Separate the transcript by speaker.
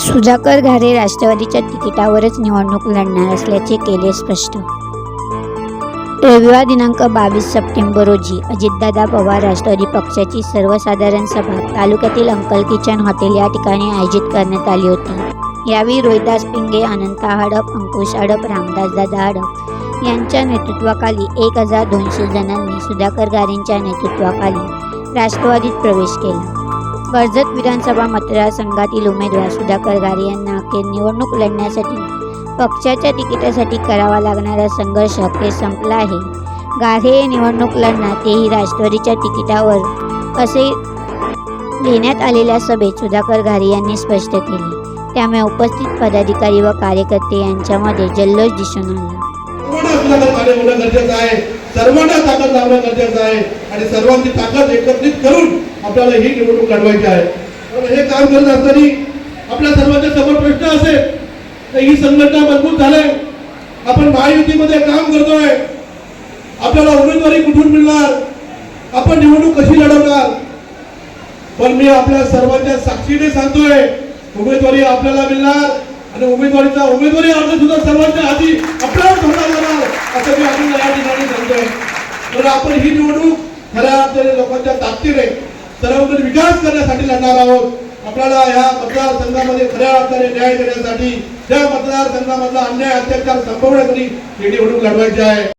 Speaker 1: सुधाकर घारे राष्ट्रवादीच्या तिकिटावरच निवडणूक लढणार असल्याचे केले स्पष्ट. रविवार दिनांक बावीस सप्टेंबर रोजी अजितदादा पवार राष्ट्रवादी पक्षाची सर्वसाधारण सभा तालुक्यातील अंकल किचन हॉटेल या ठिकाणी आयोजित करण्यात आली होती. यावेळी रोहिदास पिंगे अनंता हडप अंकुश हडप रामदास दादा हडप यांच्या नेतृत्वाखाली एक हजार दोनशे जणांनी सुधाकर गारेंच्या नेतृत्वाखाली राष्ट्रवादीत प्रवेश केला. कर्जत विधानसभा मतदारसंघातील उमेदवार सुधाकर गारे यांना अखेर निवडणूक लढण्यासाठी पक्षाच्या तिकिटासाठी करावा लागणारा संघर्ष अखेर संपला आहे. गारे हे निवडणूक लढणार तेही राष्ट्रवादीच्या तिकिटावर. असे घेण्यात आलेल्या सभेत सुधाकर घारे यांनी स्पष्ट केले. त्यामुळे उपस्थित पदाधिकारी व कार्यकर्ते यांच्यामध्ये जल्लोष दिसून आला.
Speaker 2: सर्वांना ताकद लावणं गरजेचं आहे. आणि सर्वांची ताकद एकत्रित करून आपल्याला ही निवडणूक लढवायची आहे. पण हे काम करत असताना आपल्या सर्वांच्या समोर प्रश्न असेल तर ही संघटना मजबूत झाले. आपण महायुतीमध्ये काम करतोय. आपल्याला उमेदवारी कुठून मिळणार? आपण निवडणूक कशी लढवणार? पण मी आपल्या सर्वांच्या साक्षीने सांगतोय उमेदवारी आपल्याला मिळणार आणि उमेदवारीचा उमेदवारी अर्ज सुद्धा सर्वांच्या आधी आपल्याला भरला जाणार असं मी आपल्याला या ठिकाणी सांगतोय. तर आपण ही निवडणूक खऱ्या अर्थाने लोकांच्या ताकदीने सर्वांकडे विकास करण्यासाठी लढणार आहोत. आपल्याला या मतदारसंघामध्ये खऱ्या अर्थाने न्याय देण्यासाठी त्या मतदारसंघामधला अन्याय अत्याचार संपवण्यासाठी ही निवडणूक लढवायची आहे.